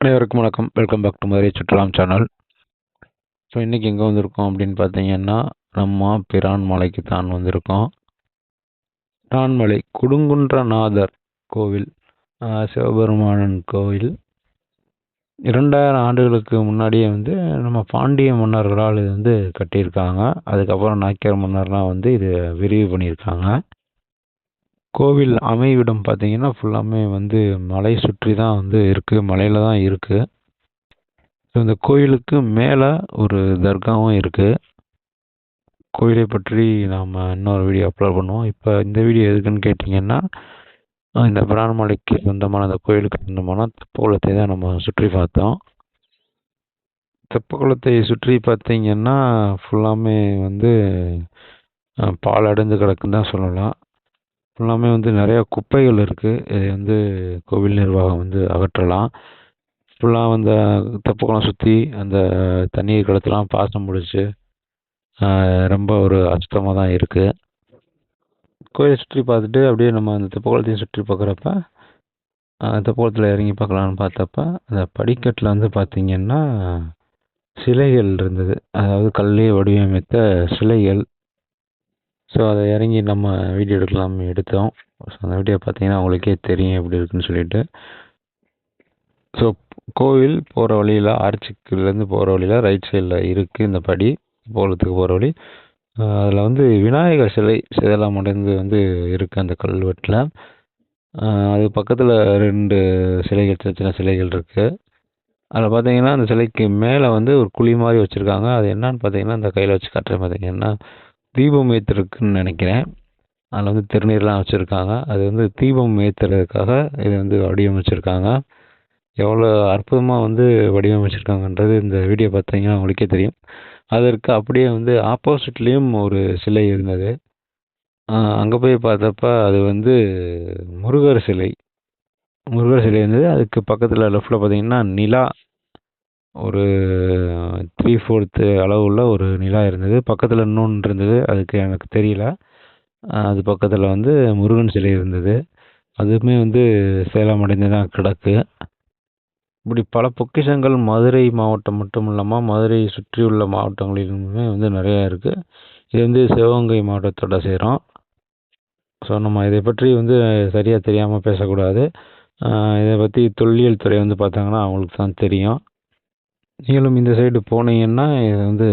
அனைவருக்கும் வணக்கம். Welcome back to Madurai சுற்றுலாம் சேனல் ஸோ இன்றைக்கி எங்கே வந்திருக்கோம் அப்படின்னு பார்த்தீங்கன்னா நம்ம பிரான் மலைக்கு தான் வந்திருக்கோம். பிரான்மலை குடுங்குன்றநாதர் கோவில் சிவபெருமானன் கோவில். இரண்டாயிரம் ஆண்டுகளுக்கு முன்னாடியே வந்து நம்ம பாண்டிய மன்னர்களால் இது வந்து கட்டியிருக்காங்க. அதுக்கப்புறம் நாயக்கர் மன்னர்லாம் வந்து இது விரிவு பண்ணியிருக்காங்க. கோவில் அமைவிடம் பார்த்தீங்கன்னா ஃபுல்லாமே வந்து மலை சுற்றி தான் வந்து இருக்குது மலையில் தான் இருக்குது ஸோ இந்த கோயிலுக்கு மேலே ஒரு தர்காவும் இருக்குது கோயிலை பற்றி நாம் இன்னொரு வீடியோ அப்லோட் பண்ணுவோம். இப்போ இந்த வீடியோ எதுக்குன்னு கேட்டிங்கன்னா இந்த பிரான்மலைக்கு சொந்தமான அந்த கோயிலுக்கு சொந்தமான தெப்பகுளத்தை தான் நம்ம சுற்றி பார்த்தோம். தெப்பகுளத்தை சுற்றி பார்த்தீங்கன்னா ஃபுல்லாமே வந்து பால் அடைந்து கிடக்குன்னு தான் சொல்லலாம். ஃபுல்லாமே வந்து நிறையா குப்பைகள் இருக்குது இதை வந்து கோவில் நிர்வாகம் வந்து அகற்றலாம். ஃபுல்லாக அந்த தெப்பக்குளம் சுற்றி அந்த தண்ணீர் குளத்தெலாம் பாசனம் முடிச்சு ரொம்ப ஒரு அசுத்தமாக தான் இருக்குது கோயிலை சுற்றி பார்த்துட்டு அப்படியே நம்ம அந்த தெப்பக்குளத்தையும் சுற்றி பார்க்குறப்ப தெப்பக்குளத்தில் இறங்கி பார்க்கலான்னு பார்த்தப்ப அந்த படிக்கட்டில் வந்து பார்த்திங்கன்னா சிலைகள் இருந்தது. அதாவது கல்லே வடிவமைத்த சிலைகள். ஸோ அதை இறங்கி நம்ம வீடியோ எடுக்கலாம் எடுத்தோம். ஸோ அந்த வீடியோ பார்த்தீங்கன்னா உங்களுக்கே தெரியும் எப்படி இருக்குன்னு சொல்லிட்டு. ஸோ கோவில் போகிற வழியில் ஆர்ச்சிக்குலேருந்து போகிற வழியில் ரைட் சைடில் இருக்குது இந்த படி. போகிறதுக்கு போகிற வழி. அதில் வந்து விநாயகர் சிலை சிதலாம் அடைந்து வந்து இருக்குது அந்த கல்வெட்டில். அது பக்கத்தில் ரெண்டு சிலைகள் சின்ன சின்ன சிலைகள் இருக்குது அதில் பார்த்தீங்கன்னா அந்த சிலைக்கு மேலே வந்து ஒரு குழி மாதிரி வச்சுருக்காங்க. அது என்னன்னு பார்த்தீங்கன்னா அந்த கையில் வச்சு காட்டுறேன் பார்த்தீங்கன்னா தீபம் ஏற்றுறதுக்குன்னு நினைக்கிறேன். அதில் வந்து திருநீர்லாம் வச்சுருக்காங்க. அது வந்து தீபம் ஏற்றுறதுக்காக இது வந்து வடிவமைச்சிருக்காங்க. எவ்வளோ அற்புதமாக வந்து வடிவமைச்சிருக்காங்கன்றது இந்த வீடியோ பார்த்தீங்கன்னா உங்களுக்கே தெரியும். அதற்கு அப்படியே வந்து ஆப்போசிட்லேயும் ஒரு சிலை இருந்தது. அங்கே போய் பார்த்தப்ப அது வந்து முருகர் சிலை. முருகர் சிலை இருந்தது. அதுக்கு பக்கத்தில் லெஃப்டில் பார்த்தீங்கன்னா நிலா ஒரு த்ரீ ஃபோர்த்து அளவுள்ள ஒரு நிலா இருந்தது. பக்கத்தில் இன்னொன்று இருந்தது. அதுக்கு எனக்கு தெரியல. அது பக்கத்தில் வந்து முருகன் சிலை இருந்தது. அதுவுமே வந்து சேலம் அடைந்து தான் கிடக்கு இப்படி பல பொக்கிஷங்கள் மதுரை மாவட்டம் மட்டும் இல்லாமல் மதுரை சுற்றியுள்ள மாவட்டங்களிலுமே வந்து நிறையா இருக்குது இது வந்து சிவகங்கை மாவட்டத்தோட சேரும். ஸோ நம்ம இதை பற்றி வந்து சரியாக தெரியாமல் பேசக்கூடாது. இதை பற்றி தொல்லியல் துறை வந்து பார்த்தாங்கன்னா அவங்களுக்கு தான் தெரியும். நீங்களும் இந்த சைடு போனீங்கன்னா இதை வந்து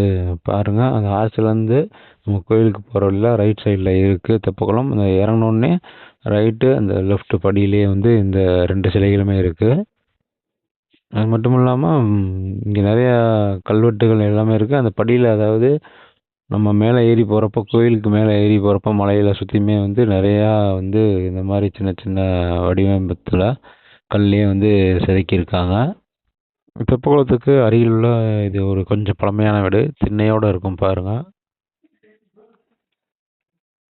பாருங்கள் அந்த ஆற்றுலேருந்து நம்ம கோயிலுக்கு போகிற வழியில் ரைட் சைடில் இருக்குது தெப்பக்குளம். அந்த இறங்கினோடனே ரைட்டு அந்த லெஃப்ட் படியிலேயே வந்து இந்த ரெண்டு சிலைகளுமே இருக்குது அது மட்டும் இல்லாமல் இங்கே நிறையா கல்வெட்டுகள் எல்லாமே இருக்குது அந்த படியில் அதாவது நம்ம மேலே ஏறி போகிறப்ப கோயிலுக்கு மேலே ஏறி போகிறப்ப மலையில் சுற்றியுமே வந்து நிறையா வந்து இந்த மாதிரி சின்ன சின்ன வடிவமைப்பத்தில் கல்லையே வந்து செதுக்கியிருக்காங்க. தெப்பக்குளத்துக்கு அருகில் உள்ள இது ஒரு கொஞ்சம் பழமையான வீடு. திண்ணையோடு இருக்கும் பாருங்கள்